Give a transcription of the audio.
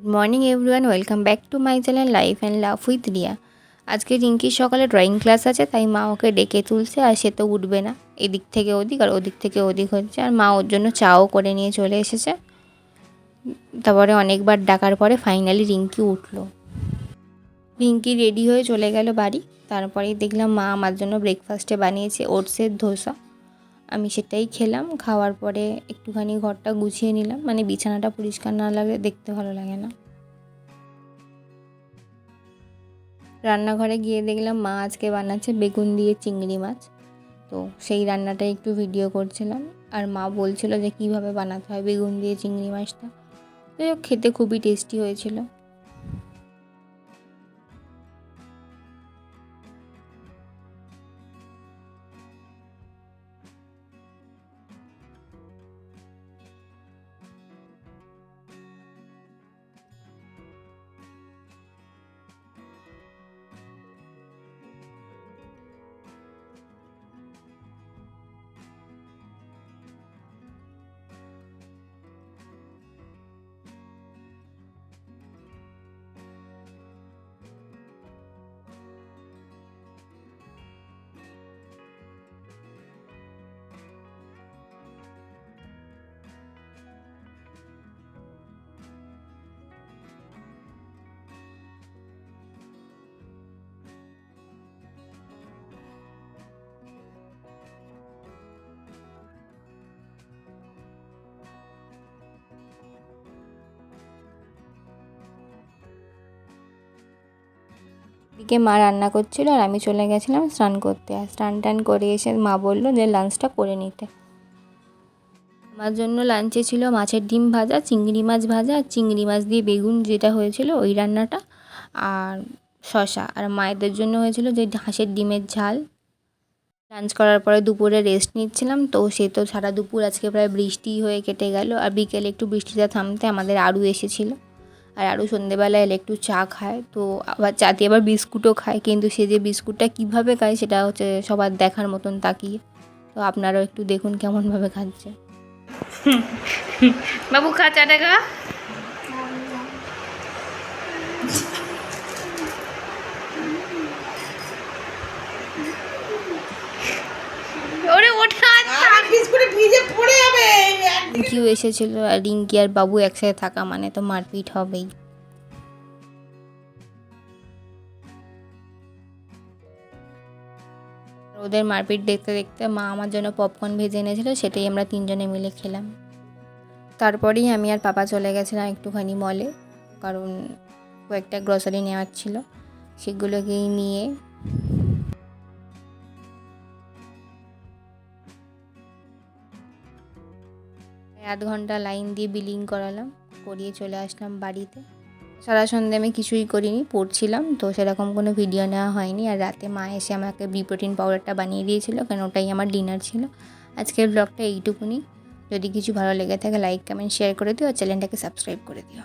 Good morning everyone welcome back to my channel life and love with Riya আজকে রিঙ্কির সকালে drawing class আছে, তাই মা ওকে ডেকে তুলছে, আর সে তো উঠবে না। এদিক থেকে ওদিক আর ওদিক থেকে ওদিক হচ্ছে, আর মা ওর জন্য চাও করে নিয়ে চলে এসেছে। তারপরে অনেকবার ডাকার পরে ফাইনালি রিঙ্কি উঠল। রিঙ্কি রেডি হয়ে চলে গেল বাড়ি। তারপরেই দেখলাম মা আমার জন্য ব্রেকফাস্টে বানিয়েছে, ওটসের ধোসা। আমি সেটাই খেলাম। খাওয়ার পরে একটুখানি ঘরটা গুছিয়ে নিলাম। মানে বিছানাটা পরিষ্কার না লাগলে দেখতে ভালো লাগে না। রান্নাঘরে গিয়ে দেখলাম মা আজকে বানাচ্ছে বেগুন দিয়ে চিংড়ি মাছ। তো সেই রান্নাটা একটু ভিডিও করছিলাম। আর মা বলছিল যে কীভাবে বানাতে হয় বেগুন দিয়ে চিংড়ি মাছটা। তো খেতে খুবই টেস্টি হয়েছিল। এদিকে মা রান্না করছিল আর আমি চলে গেছিলাম স্নান করতে। আর স্নান টান করে এসে মা বলল যে লাঞ্চটা করে নিতে। আমার জন্য লাঞ্চে ছিল মাছের ডিম ভাজা, চিংড়ি মাছ ভাজা, আর চিংড়ি মাছ দিয়ে বেগুন যেটা হয়েছিল ওই রান্নাটা, আর শশা আর মায়েদের জন্য হয়েছিল যে হাঁসের ডিমের ঝাল। লাঞ্চ করার পরে দুপুরে রেস্ট নিচ্ছিলাম, তো সে তো সারা দুপুর আজকে প্রায় বৃষ্টি হয়ে কেটে গেল। আর বিকেলে একটু বৃষ্টিটা থামতে আমাদের আরও এসেছিল। আর আরও সন্ধেবেলা এলে একটু চা খায়। তো আবার চা দিয়ে আবার বিস্কুটও খায়। কিন্তু সে যে বিস্কুটটা কীভাবে খায় সেটা হচ্ছে সবার দেখার মতন তাকিয়ে। তো আপনারাও একটু দেখুন কেমনভাবে খাচ্ছে। বাবু খা চাটা খা ওরে ওঠা রিঙ্কিও এসেছিল আর রিঙ্কি আর বাবু একসাথে থাকা মানে তো মারপিট হবেই। ওদের মারপিট দেখতে দেখতে মা আমার জন্য পপকর্ন ভেজে এনেছিল, সেটাই আমরা তিনজনে মিলে খেলাম। তারপরেই আমি আর পাপা চলে গেছিলাম একটুখানি মলে কারণ কয়েকটা গ্রসারি নেওয়ার ছিল, সেগুলোকেই নিয়ে আধ ঘণ্টা লাইন দিয়ে বিলিং করালাম, করিয়ে চলে আসলাম বাড়িতে। সারা সন্ধ্যে আমি কিছুই করিনি, পড়ছিলাম, তো সেরকম কোনো ভিডিও নেওয়া হয়নি। আর রাতে মা এসে আমাকে বি প্রোটিন পাউডারটা বানিয়ে দিয়েছিল, কারণ ওটাই আমার ডিনার ছিল। আজকের ব্লগটা এইটুকুনি। যদি কিছু ভালো লেগে থাকে লাইক কমেন্ট শেয়ার করে দিও, আর চ্যানেলটাকে সাবস্ক্রাইব করে দিও।